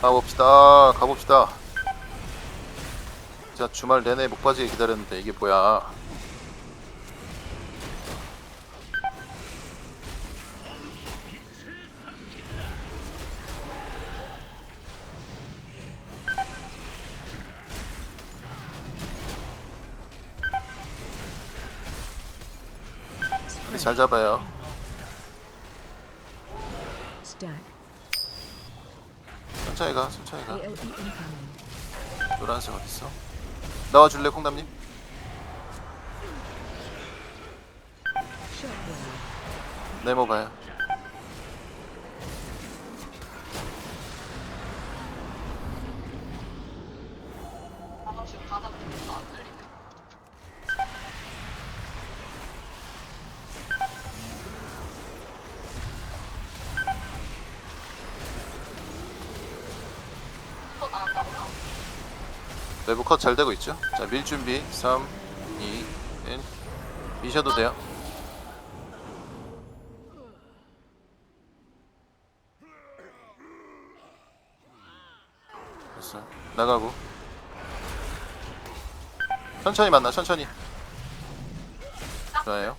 가봅시다 가봅시다. 자 주말 내내 목 빠지게 기다렸는데 이게 뭐야? 잘 잡아요. 천천히 가 천천히 가 AOE incoming. 노란색 어딨어 나와줄래 콩담님? 네모 봐요 외부 컷 잘 되고 있죠? 자, 밀 준비. 3, 2, 1. 미셔도 돼요. 됐어. 나가고. 천천히 만나, 천천히. 좋아요.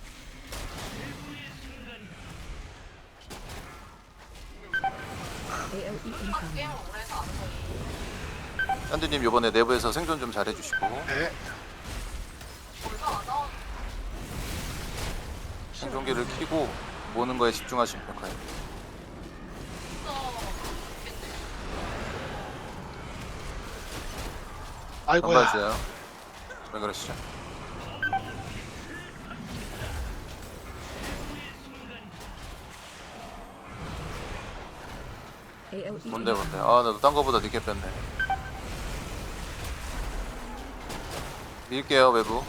현드님 요번에 내부에서 생존 좀 잘해주시고 네. 생존기를 켜고 모는 거에 집중하시면 될까요? 안 아이고야. 맞아요. 왜 그러시죠? 뭔데 뭔데? 아 나도 딴 거보다 늦게 뺐네. 밀게요 외부.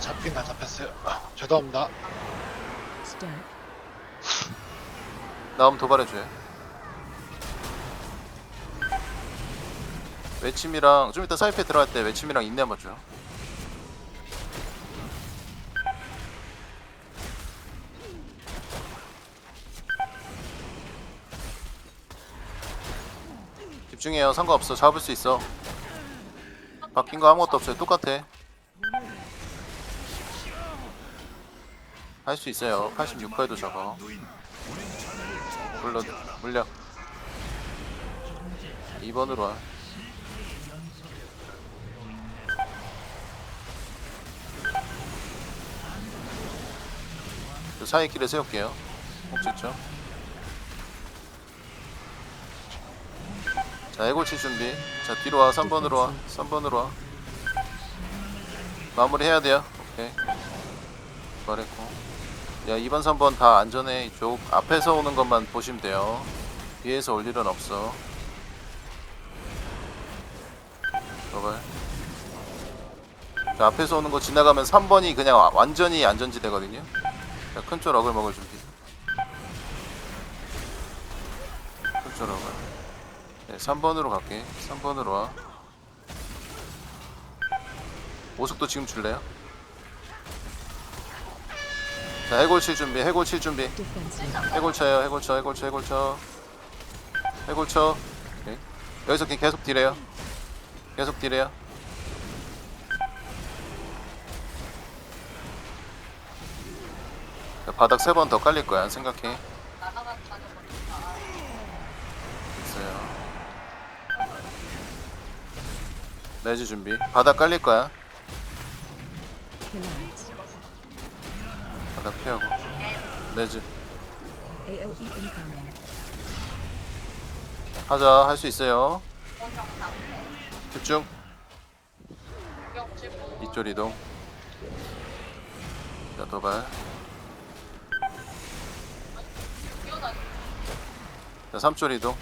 잡긴 다 잡혔어요. 아, 죄송합니다. 나오면 도발해줘요. 외침이랑 좀 이따 사이페 들어갈 때 외침이랑 인내 한번 줘. 집중해요. 상관없어. 잡을 수 있어. 바뀐 거 아무것도 없어요. 똑같아. 할 수 있어요. 86%에도 잡아. 물러 물려 2번으로 와그 사이 길에 세울게요 목적점 자 해골치 준비. 자 뒤로 와 3번으로 와 3번으로 와. 마무리 해야 돼요. 오케이. 말했고. 야 2번 3번 다 안전해. 이쪽 앞에서 오는 것만 보시면 돼요. 뒤에서 올 일은 없어. 도발 자 앞에서 오는 거 지나가면 3번이 그냥 와- 완전히 안전지 되거든요. 자 큰쪽 럭을 먹을 준비. 럭을 네 3번으로 갈게. 3번으로 와. 오숙도 지금 줄래요? 자 해골 칠 준비 해골 칠 준비. Defensive. 해골 쳐요 해골 쳐 해골 쳐 해골 쳐. 해골 쳐. 오케이. 여기서 계속 딜해요. 계속 딜해요. 자, 바닥 세 번 더 깔릴 거야 생각해 레지 준비. 바닥 깔릴 거야. 바닥 피하고. incoming. 하자. 할 수 있어요. 집중. 이쪽 이동. 자 도발. 자 3쪽 이동.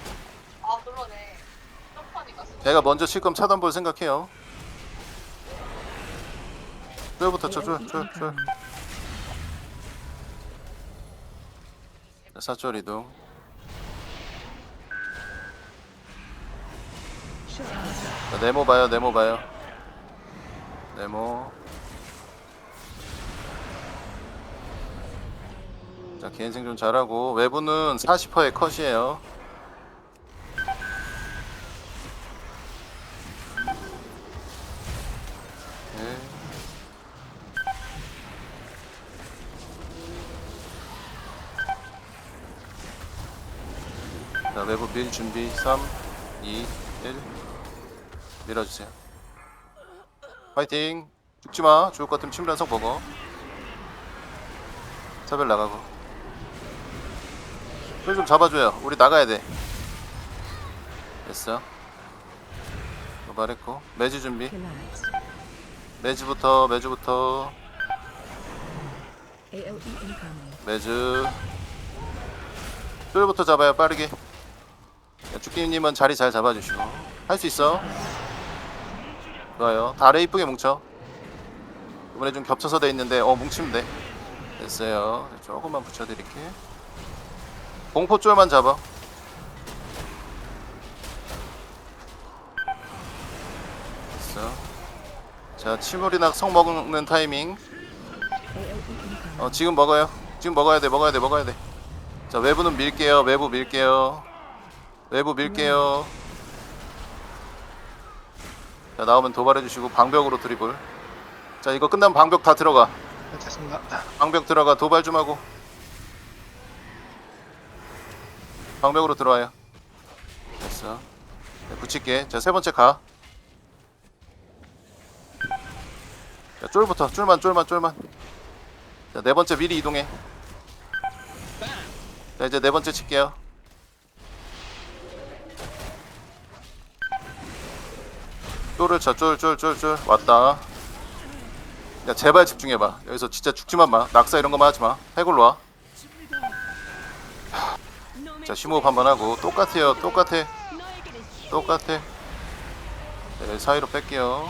제가 먼저 칠 거면 차단 볼 생각해요 쪼부터 쳐 쪼, 쪼, 쪼. 자 4쪽 이동. 자, 네모 봐요 네모 봐요 네모 자자 개인 생존 잘하고 외부는 40%의 컷이에요 자 외부 밀 준비. 3 2 1 밀어주세요. 파이팅. 죽지 마. 죽을 것 같으면 침란성 먹어. 차별 나가고. 쫄좀 잡아줘요. 우리 나가야 돼. 됐어. 뭐 말했고. 매주 준비. AOE incoming. 매주 쫄부터 잡아요. 빠르게 야, 죽기님은 자리 잘 잡아주시고 할 수 있어 좋아요 다래 이쁘게 뭉쳐 이번에 좀 겹쳐서 돼 있는데 어 뭉치면 돼 됐어요 조금만 붙여드릴게 공포 쫄만 잡아 됐어 자 치물이나 성 먹는 타이밍. 어 지금 먹어요. 지금 먹어야 돼. 먹어야 돼. 먹어야 돼. 자 외부는 밀게요. 외부 밀게요. 외부 밀게요. 자 나오면 도발해 주시고 방벽으로 드리블. 자 이거 끝나면 방벽 다 들어가. 네, 됐습니다. 방벽 들어가 도발 좀 하고. 방벽으로 들어와요. 됐어. 네, 붙일게. 자 세 번째 가. 자 쫄부터 쫄만 쫄만 쫄만. 자, 네 번째 미리 이동해. 자, 이제 네 번째 칠게요. 쫄을 쳐, 쫄, 쫄, 쫄, 쫄. 왔다. 야, 제발 집중해봐. 여기서 진짜 죽지만 마. 낙사 이런 거만 하지 마. 해골로 와. 자, 심호흡 한번 하고. 똑같아요. 똑같아. 똑같아. 네, 사이로 뺄게요.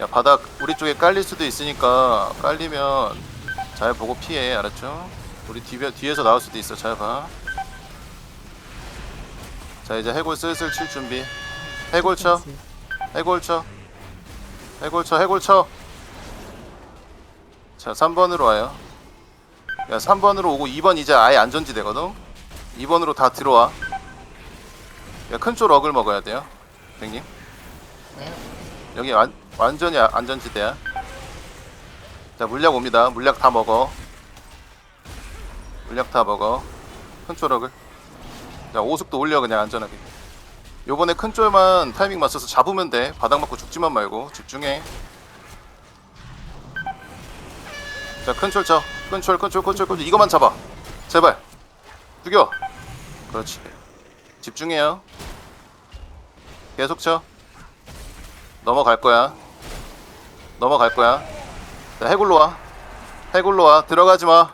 야 바닥 우리 쪽에 깔릴 수도 있으니까 깔리면 잘 보고 피해 알았죠? 우리 뒤, 뒤에서 나올 수도 있어 잘 봐 자 이제 해골 슬슬 칠 준비 해골 쳐. 해골 쳐 해골 쳐 해골 쳐자 3번으로 와요 야 3번으로 오고 2번 이제 아예 안전지대거든 2번으로 다 들어와 야 큰쪽 럭을 먹어야 돼요 형님 네. 여기 완, 완전히 아- 안전지대야. 자 물약 옵니다. 물약 다 먹어. 물약 다 먹어. 큰 초록을. 자 오숙도 올려 그냥 안전하게. 요번에 큰 쫄만 타이밍 맞춰서 잡으면 돼. 바닥 맞고 죽지만 말고 집중해. 자큰 쫄 쳐. 큰 쫄, 큰 쫄, 큰 쫄, 큰 쫄. 이거만 잡아. 제발. 죽여. 그렇지. 집중해요. 계속 쳐. 넘어갈 거야. 넘어갈 거야. 자, 해골로 와. 해골로 와. 들어가지 마.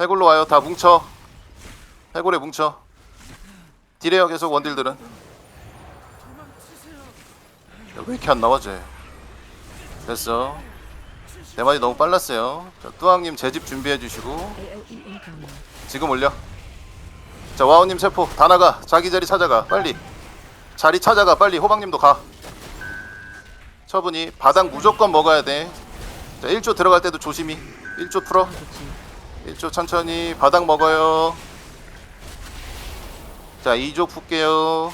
해골로 와요. 다 뭉쳐. 해골에 뭉쳐. 딜해요. 계속 원딜들은. 야, 왜 이렇게 안 나와, 쟤? 됐어. 대만이 너무 빨랐어요. 자, 뚜왕님 제집 준비해 주시고. AOE incoming. 지금 올려. 자, 와우님 세포. 다 나가. 자기 자리 찾아가. 빨리. 자리 찾아가. 빨리. 호박님도 가. 처분이 바닥 무조건 먹어야 돼. 자, 1조 들어갈 때도 조심히. 1조 풀어. Positive. 1조 천천히 바닥 먹어요. 자, 2조 풀게요.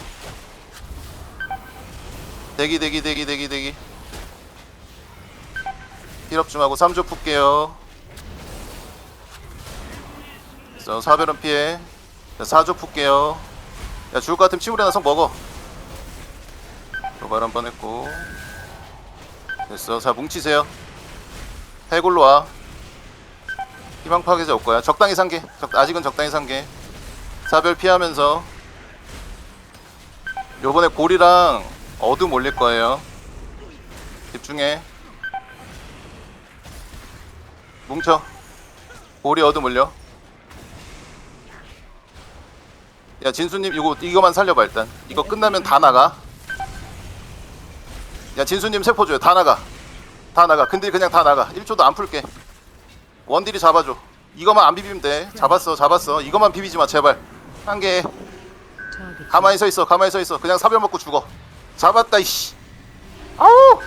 대기 대기 대기 대기 대기. 힐업 좀 하고 3조 풀게요. 자, 사별은 피해. 자, 4조 풀게요. 야, 죽을 것 같으면 치물에 나서 먹어. 도발 한번 했고. 됐어. 자, 뭉치세요. 해골로 와. 희망 파괴자 올 거야. 적당히 산게. 적, 아직은 적당히 산게. 사별 피하면서. 요번에 골이랑 어둠 올릴 거예요. 집중해. 뭉쳐. 골이 어둠 올려. 야 진수님 이거 이거만 살려봐 일단. 이거 끝나면 다 나가. 야 진수님 세포 줘요. 다 나가. 다 나가. 근데 그냥 다 나가. 1초도 안 풀게. 원딜이 잡아줘. 이거만 안 비비면 돼. 잡았어, 잡았어. 이거만 비비지 마, 제발. 한 개. 가만히 서 있어. 가만히 서 있어. 그냥 사별 먹고 죽어. 잡았다 이씨. 아우.